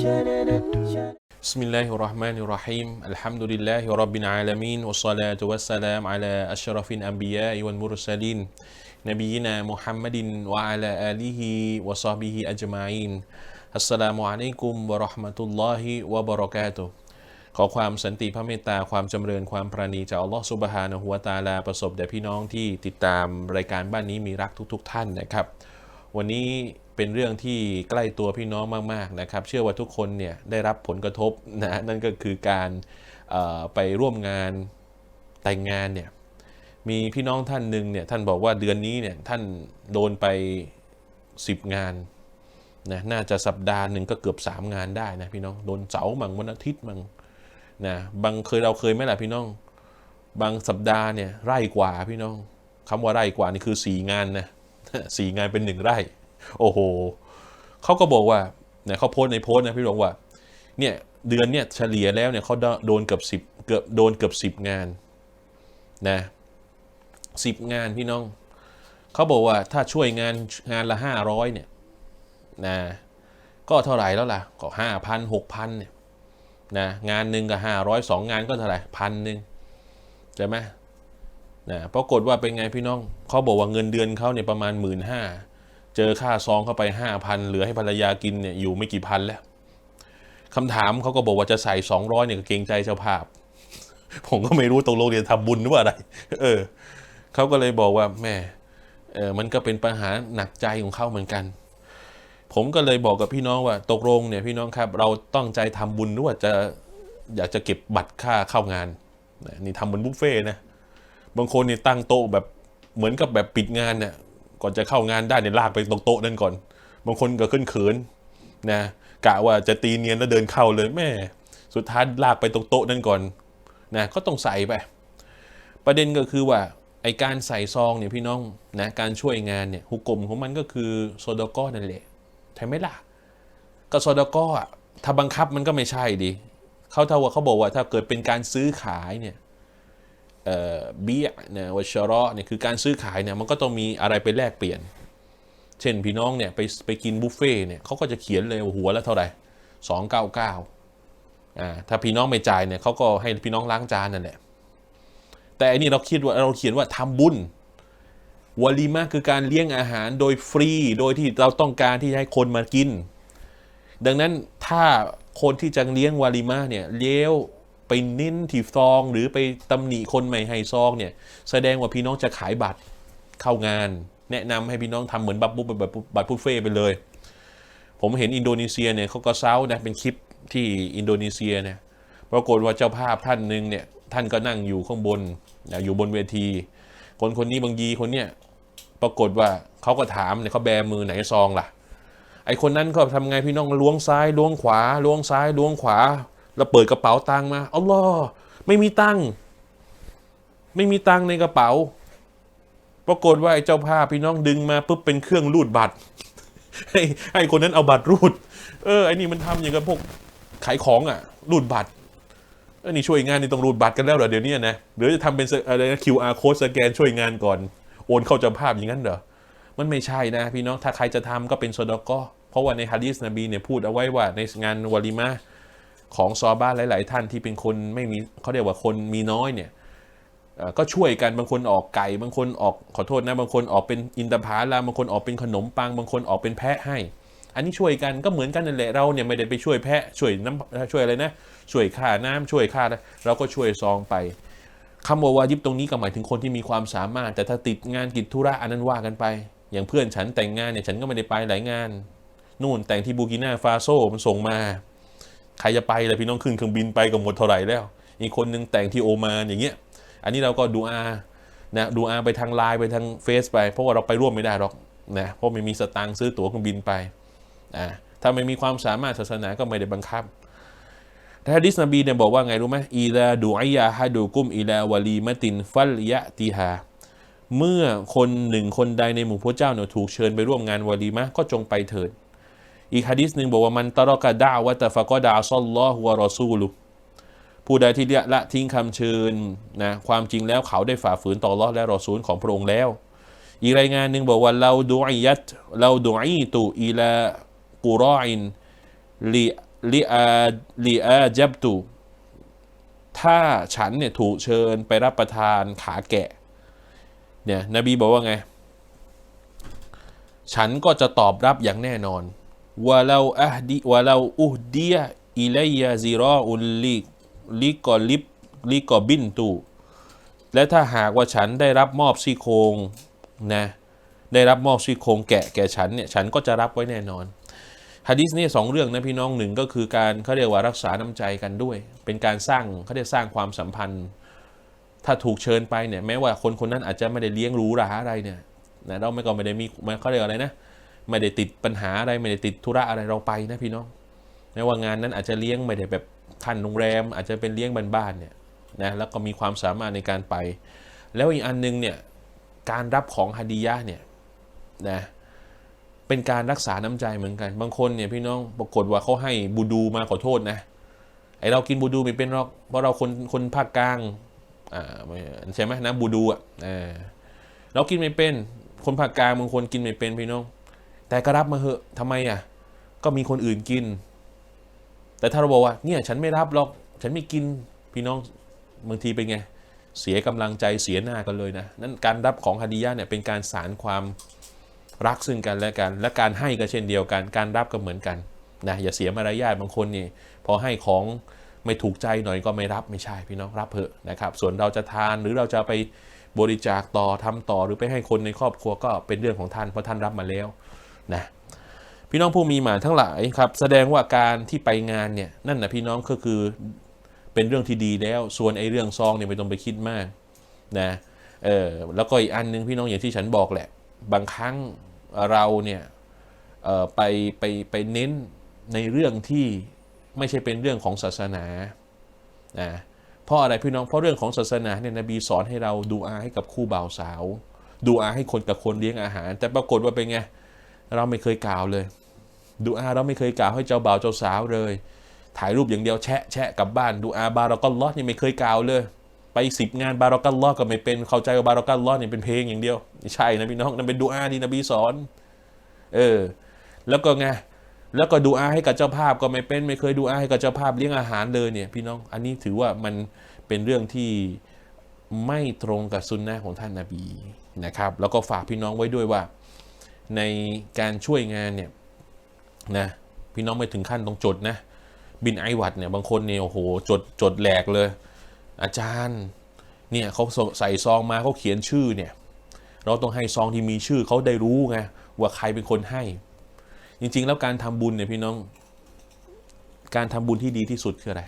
بسم الله الرحمن الرحيم الحمد لله رب العالمين والصلاة والسلام على أشرف الأنبياء والمرسلين نبينا محمد وعلى آله وصحبه أجمعين السلام عليكم ورحمة الله وبركاته ขอความสันติพระเมตตาความจำเริญความปราณีจากอัลลอฮฺซุบฮานะฮูวะตาลาประสบแด่พี่น้องที่ติดตามรายการบ้านนี้มีรักทุก ๆ ท่านนะครับ วันนี้ เป็นเรื่องที่ใกล้ตัวพี่น้องมากๆนะครับ เชื่อว่าทุกคนเนี่ยได้รับผลกระทบนะนั่นก็คือการไปร่วมงานแต่งงานเนี่ยมีพี่น้องท่านหนึ่งเนี่ยท่านบอกว่าเดือนนี้เนี่ยท่านโดนไป 10 งานนะน่าจะสัปดาห์หนึ่งก็เกือบ 3 งานได้นะพี่น้องโดนเสาร์มั่งวันอาทิตย์มั่งนะบางเคยเราเคยไหมล่ะพี่น้อง บางสัปดาห์เนี่ยไร่กว่าพี่น้องคำว่าไร่กว่านี่คือ 4 งานนะสี่งานเป็นหนึ่งไร่ โอ้โหเขาก็บอกว่าเนี่ยเขาโพสในโพสนะพี่น้องว่า เนี่ยเดือนเนี่ยเฉลี่ยแล้วเนี่ยเขาโดนเกือบสิบเกือบโดนเกือบสิบงานนะสิบงานพี่น้องเขาบอกว่าถ้าช่วยงานงานละห้าร้อยเนี่ยนะก็เท่าไหร่แล้วล่ะก็ห้าพันหกพันเนี่ยนะงานหนึ่งก็ห้าร้อยสองงานก็เท่าไหร่พันหนึ่งใช่ไหมนะปรากฏว่าเป็นไงพี่น้องเขาบอกว่าเงินเดือนเขาเนี่ยประมาณหมื่นห้า เจอค่าซองเข้าไปห้าพันเหลือให้ภรรยากินเนี่ยอยู่ไม่กี่พันแล้วคำถามเขาก็บอกว่าจะใส่สองร้อยเนี่ยก็เกรงใจเจ้าภาพ ผมก็ไม่รู้ตกลงเนี่ยทำบุญหรือว่าอะไร เออเขาก็เลยบอกว่าแม่เออมันก็เป็นปัญหาหนักใจของเขาเหมือนกัน ผมก็เลยบอกกับพี่น้องว่าตกลงเนี่ยพี่น้องครับ เราต้องใจทำบุญหรือว่าจะอยากจะเก็บบัตรค่าเข้างานนี่ทำเหมือนบุฟเฟ่นะบางคนเนี่ยตั้งโต๊ะแบบเหมือนกับแบบปิดงานเนี่ย ก่อนจะเข้างานได้เนี่ยลากไปตรงโต๊ะนั่นก่อน บางคนก็ขึ้นเขินนะกะว่าจะตีเนียนแล้วเดินเข้าเลยแม่ สุดท้ายลากไปตรงโต๊ะนั่นก่อนนะก็ต้องใส่ไป ประเด็นก็คือว่าไอการใส่ซองเนี่ยพี่น้องนะการช่วยงานเนี่ยหุกกลมของมันก็คือโซดากอนั่นแหละใช่ไหมล่ะก็โซดากออะถ้าบังคับมันก็ไม่ใช่ดิเขาเท่าว่าเขาบอกว่าถ้าเกิดเป็นการซื้อขายเนี่ย เอ่อเบียนะวชระเนี่ยคือการซื้อขายเนี่ยมันก็ต้องมีอะไรไปแลกเปลี่ยน เช่นพี่น้องเนี่ยไปไปกินบุฟเฟ่เนี่ยเขาก็จะเขียนเลยหัวละเท่าไหร่สองเก้าเก้าอ่าถ้าพี่น้องไม่จ่ายเนี่ยเขาก็ให้พี่น้องล้างจานนั่นแหละแต่อันนี้เราคิดว่าเราเขียนว่าทำบุญวลีมาคือการเลี้ยงอาหารโดยฟรี โดยที่เราต้องการที่จะให้คนมากิน ดังนั้นถ้าคนที่จะเลี้ยงวาลิมาเนี่ยเลี้ยว ไปเน้นที่ซอง หรือไปตำหนิคนไม่ให้ซองเนี่ยแสดงว่าพี่น้องจะขายบัตรเข้างาน แนะนำให้พี่น้องทำเหมือนบัตรบุฟแบบบัตรบุฟเฟ่ไปเลย ผมเห็นอินโดนีเซียเนี่ยเขาก็เซานะเป็นคลิปที่อินโดนีเซียเนี่ยปรากฏว่าเจ้าภาพท่านหนึ่งเนี่ยท่านก็นั่งอยู่ข้างบนอยู่บนเวที คนคนนี้บางยีคนเนี่ยปรากฏว่าเขาก็ถามเนี่ยเขาแบมือไหนซองล่ะไอคนนั้นก็ทำไงพี่น้องล้วงซ้ายล้วงขวาล้วงซ้ายล้วงขวา แล้วเปิดกระเป๋าตังมาอัลลอฮ์ไม่มีตังไม่มีตังในกระเป๋า ปรากฏว่าไอ้เจ้าภาพพี่น้องดึงมาปุ๊บเป็นเครื่องรูดบัตรให้ให้คนนั้นเอาบัตรรูด เออไอ้นี่มันทำอย่างกับพวกขายของอะ รูดบัตรเออนี่ช่วยงานนี่ต้องรูดบัตรกันแล้วเหรอเดี๋ยวนี้นะหรือจะทำเป็นอะไรนะ QR code สแกนช่วยงานก่อน โอนเข้าเจ้าภาพอย่างนั้นเหรอมันไม่ใช่นะพี่น้องถ้าใครจะทำก็เป็นโซดอกอเพราะว่าในฮะดีษนบีเนี่ยพูดเอาไว้ว่าในงานวาลิมา ของซอบ้านหลาย ๆ ท่านที่เป็นคนไม่มีเขาเรียกว่าคนมีน้อยเนี่ยก็ช่วยกันบางคนออกไก่ บางคนออกขอโทษนะบางคนออกเป็นอินทผลามบางคนออกเป็นขนมปัง บางคนออกเป็นแพะให้ อันนี้ช่วยกันก็เหมือนกันนั่นแหละเราเนี่ยไม่ได้ไปช่วยแพะช่วยน้ำช่วยอะไรนะช่วยค่าน้ำช่วยค่าเราก็ช่วยซองไปคำว่าวาญิบตรงนี้ก็หมายถึงคนที่มีความสามารถ แต่ถ้าติดงานกิจธุระอันนั้นว่ากันไป อย่างเพื่อนฉันแต่งงานเนี่ยฉันก็ไม่ได้ไปหลายงาน นู่นแต่งที่บูกินาฟาโซมันส่งมา ใครจะไปล่ะพี่น้องขึ้นเครื่องบินไปก็หมดเท่าไหร่แล้ว อีกคนนึงแต่งที่โอมานอย่างเงี้ย อันนี้เราก็ดูอานะดูอาไปทางไลน์ไปทางเฟซไป เพราะว่าเราไปร่วมไม่ได้หรอกนะเพราะไม่มีสตางค์ซื้อตั๋วเครื่องบินไปอ่าถ้าไม่มีความสามารถศาสนาก็ไม่ได้บังคับแต่ฮะดิษนบีเนี่ยบอกว่าไงรู้ไหมอีลาดูอายาฮะดูกุมอีลาวาลีมะตินฟัลยะติฮาเมื่อคนหนึ่งคนใดในหมู่พระเจ้าเนี่ยถูกเชิญไปร่วมงานวาลีมะก็จงไปเถิด อีกฮะดิษหนึ่งบอกว่ามันตะรอกะดาวะตะฟะกอดาซัลลอฮุวะรอซูลุผู้ใดที่ละทิ้งคำเชิญนะความจริงแล้วเขาได้ฝ่าฝืนต่ออัลอฮ์และรอซูลของพระองค์แล้ว อีกรายงานหนึ่งบอกว่าเราดูอิยัตเราดูอีตุอีลากุรออินลีลีอาลีอาจับตุถ้าฉันเนี่ยถูกเชิญไปรับประทานขาแกะเนี่ยนบีบอกว่าไง ฉันก็จะตอบรับอย่างแน่นอน วะเราอะฮดีวะเราอุฮดียอิลัยยาซิรออุลลิลิกอลิบลิกอบินตูและถ้าหากว่าฉันได้รับมอบซี่โครงนะได้รับมอบซี่โครงแกะแก่ฉันเนี่ยฉันก็จะรับไว้แน่นอนฮะดิษนี่สองเรื่องนะพี่น้องหนึ่งก็คือการเขาเรียกว่ารักษาน้ำใจกันด้วย เป็นการสร้างเขาเรียกสร้างความสัมพันธ์ ถ้าถูกเชิญไปเนี่ยแม้ว่าคนคนนั้นอาจจะไม่ได้เลี้ยงรูหราอะไรเนี่ยนะเราไม่ก็ไม่ได้มีมันเขาเรียกอะไรนะ ไม่ได้ติดปัญหาอะไรไม่ได้ติดธุระอะไรเราไปนะพี่น้องแม้ว่างานนั้นอาจจะเลี้ยงไม่ได้แบบทันโรงแรม อาจจะเป็นเลี้ยงบ้านๆเนี่ยนะแล้วก็มีความสามารถในการไป แล้วอีกอันนึงเนี่ยการรับของฮาดียะเนี่ยนะเป็นการรักษาน้ำใจเหมือนกัน บางคนเนี่ยพี่น้องปรากฏว่าเขาให้บูดูมาขอโทษนะไอเรากินบูดูไม่เป็นหรอกเพราะเราคนคนภาคกลางอ่าใช่ไหมนะบูดูอะเรากินไม่เป็น คนภาคกลางบางคนกินไม่เป็นพี่น้อง แต่ก็รับมาเหอะทำไมอะก็มีคนอื่นกิน แต่ถ้าเราบอกว่าเนี่ยฉันไม่รับหรอกฉันไม่กินพี่น้องบางทีเป็นไง เสียกำลังใจเสียหน้ากันเลยนะนั่นการรับของฮาดียะเนี่ยเป็นการสารความรักซึ่งกันและกัน และการให้ก็เช่นเดียวกัน การรับก็เหมือนกันนะอย่าเสียมารยาทบางคนนี่พอให้ของไม่ถูกใจหน่อยก็ไม่รับไม่ใช่พี่น้องรับเถอะนะครับ ส่วนเราจะทานหรือเราจะไปบริจาคต่อทำต่อหรือไปให้คนในครอบครัวก็เป็นเรื่องของท่านเพราะท่านรับมาแล้ว นะพี่น้องผู้มีหมายทั้งหลายครับ แสดงว่าการที่ไปงานเนี่ยนั่นนะพี่น้องก็คือเป็นเรื่องที่ดีแล้ว ส่วนไอ้เรื่องซองเนี่ยไม่ต้องไปคิดมากนะเออแล้วก็อีกอันหนึงพี่น้องอย่างที่ฉันบอกแหละ บางครั้งเราเนี่ยไปไปไปเน้นในเรื่องที่ไม่ใช่เป็นเรื่องของศาสนานะเพราะอะไรพี่น้องเพราะเรื่องของศาสนาเนี่ยนบีสอนให้เราดูอาให้กับคู่บ่าวสาว ดูอาให้คนกับคนเลี้ยงอาหาร แต่ปรากฏว่าเป็นไง เราไม่เคยกล่าวเลย ดูอาเราไม่เคยกล่าวให้เจ้าบ่าวเจ้าสาวเลย ถ่ายรูปอย่างเดียวแชะแชะกลับบ้านดูอาบารอกัลลอฮ์นี่ไม่เคยกล่าวเลย ไปสิบงานบารอกัลลอฮ์ก็ไม่เป็นเข้าใจว่าบารอกัลลอฮ์นี่เป็นเพลงอย่างเดียวไม่ใช่นะพี่น้องนั่นเป็นดูอาที่นบีสอน เออ แล้วก็ไงแล้วก็ดูอาให้กับเจ้าภาพก็ไม่เป็น ไม่เคยดูอาให้กับเจ้าภาพเลี้ยงอาหารเลยเนี่ย พี่น้องอันนี้ถือว่ามันเป็นเรื่องที่ไม่ตรงกับซุนนะของท่านนาบีนะครับ แล้วก็ฝากพี่น้องไว้ด้วยว่า ในการช่วยงานเนี่ยนะพี่น้องไม่ถึงขั้นต้องจดนะ บินไอวัดเนี่ยบางคนเนี่ยโอ้โหจดจดแหลกเลย อาจารย์เนี่ยเขาใส่ซองมาเขาเขียนชื่อเนี่ยเราต้องให้ซองที่มีชื่อเขาได้รู้ไงว่าใครเป็นคนให้ จริง ๆ แล้วการทำบุญเนี่ยพี่น้อง การทำบุญที่ดีที่สุดคืออะไร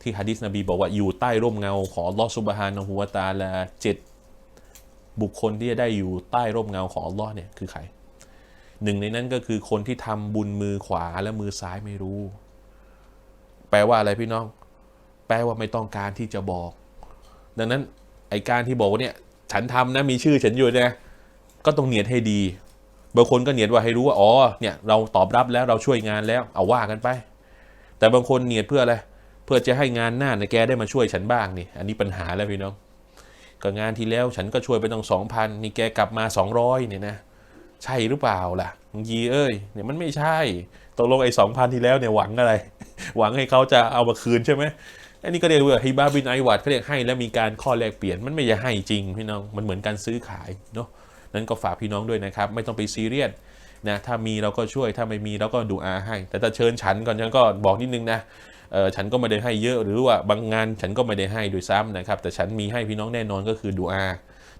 ที่ฮะดิษนบีบอกว่าอยู่ใต้ร่มเงาของลอฮฺซุบฮานะฮูวตาลาเจ็ด บุคคลที่จะได้อยู่ใต้ร่มเงาของอัลลอฮ์เนี่ยคือใครหนึ่งในนั้นก็คือคนที่ทำบุญมือขวาและมือซ้ายไม่รู้ แปลว่าอะไรพี่น้อง แปลว่าไม่ต้องการที่จะบอก ดังนั้นไอการที่บอกว่าเนี่ยฉันทำนะมีชื่อฉันอยู่เนี่ยก็ต้องเนียดให้ดีบางคนก็เนียดว่าให้รู้ว่าอ๋อเนี่ยเราตอบรับแล้วเราช่วยงานแล้วเอาว่ากันไป แต่บางคนเนียดเพื่ออะไรเพื่อจะให้งานหน้าในแกได้มาช่วยฉันบ้างนี่ อันนี้ปัญหาแล้วพี่น้อง ก็งานที่แล้วฉันก็ช่วยไปตั้งสองพันนี่แกกลับมาสองร้อยเนี่ยนะใช่หรือเปล่าล่ะยีเอ้ยเนี่ยมันไม่ใช่ตกลงไอ้สองพันที่แล้วเนี่ยหวังอะไร หวังให้เขาจะเอามาคืนใช่ไหมอันนี้ก็เรียกว่าฮิบาบินไอวัดเขาเรียกให้แล้วมีการข้อแลกเปลี่ยนมันไม่ใช่ให้จริงพี่น้องมันเหมือนการซื้อขายเนาะนั้นก็ฝากพี่น้องด้วยนะครับ ไม่ต้องไปซีเรียสนะถ้ามีเราก็ช่วยถ้าไม่มีเราก็ดูอาให้ แต่ถ้าเชิญฉันก่อนฉันก็บอกนิดนึงนะ เออฉันก็ไม่ได้ให้เยอะหรือว่าบางงานฉันก็ไม่ได้ให้โดยซ้ำนะครับ แต่ฉันมีให้พี่น้องแน่นอนก็คือดูอา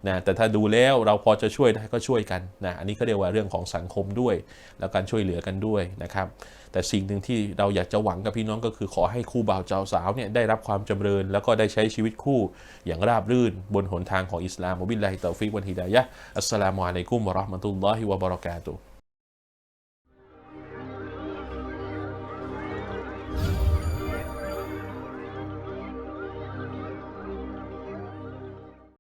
นะแต่ถ้าดูแล้วเราพอจะช่วยได้ก็ช่วยกันนะอันนี้ก็เรียกว่าเรื่องของสังคมด้วย แล้วการช่วยเหลือกันด้วยนะครับ แต่สิ่งหนึ่งที่เราอยากจะหวังกับพี่น้องก็คือขอให้คู่บ่าวเจ้าสาวเนี่ยได้รับความจำเริญ แล้วก็ได้ใช้ชีวิตคู่อย่างราบรื่น บนหนทางของอิสลามบิลลาฮิตาฟิกวันฮิดายะอัสสลามุอะลัยกุมวะราะห์มะตุลลอฮิวะบะเราะกาตุฮ์